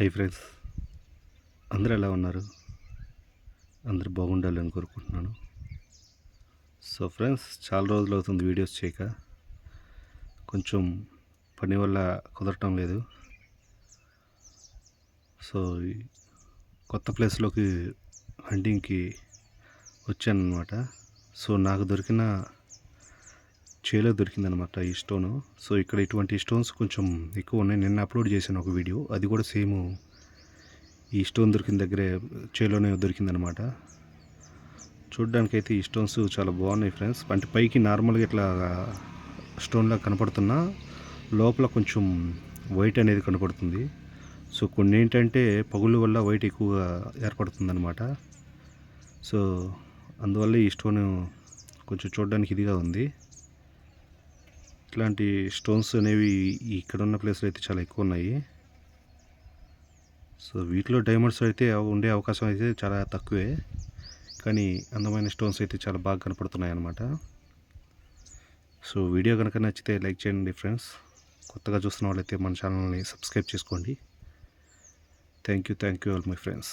Hi friends. అందరూ ఎలా ఉన్నారు? అందరూ బాగుండాలని కోరుకుంటున్నాను. సో ఫ్రెండ్స్ చాలా రోజులు అవుతుంది వీడియోస్ చేయక. కొంచెం పని వల్ల కుదరటం లేదు. సో ఈ కొత్త ప్లేస్లోకి హంటింగ్కి వచ్చాను అనమాట సో నాకు దొరికిన చేలో దొరికిందనమాట ఈ స్టోను. సో ఇక్కడ ఇటువంటి స్టోన్స్ కొంచెం ఎక్కువ ఉన్నాయి. నిన్న అప్లోడ్ చేశాను ఒక వీడియో. అది కూడా సేమ్ ఈ స్టోన్ దొరికిన దగ్గరే చేలోనే దొరికిందనమాట. చూడ్డానికైతే ఈ స్టోన్స్ చాలా బాగున్నాయి ఫ్రెండ్స్. అంటే పైకి నార్మల్గా ఇట్లా స్టోన్లా కనపడుతున్నా లోపల కొంచెం వైట్ అనేది కనపడుతుంది. సో కొన్ని ఏంటంటే పగులు వల్ల వైట్ ఎక్కువగా ఏర్పడుతుందన్నమాట సో అందువల్ల ఈ స్టోన్ కొంచెం చూడడానికి ఇదిగా ఉంది. ఇట్లాంటి స్టోన్స్ అనేవి ఇక్కడ ఉన్న ప్లేస్లో అయితే చాలా ఎక్కువ ఉన్నాయి. సో వీటిలో డైమండ్స్ అయితే ఉండే అవకాశం అయితే చాలా తక్కువే. కానీ అందమైన స్టోన్స్ అయితే చాలా బాగా కనపడుతున్నాయి అన్నమాట. సో వీడియో కనుక నచ్చితే లైక్ చేయండి ఫ్రెండ్స్. కొత్తగా చూస్తున్న వాళ్ళైతే మన ఛానల్ని సబ్స్క్రైబ్ చేసుకోండి. Thank you thank you all my friends.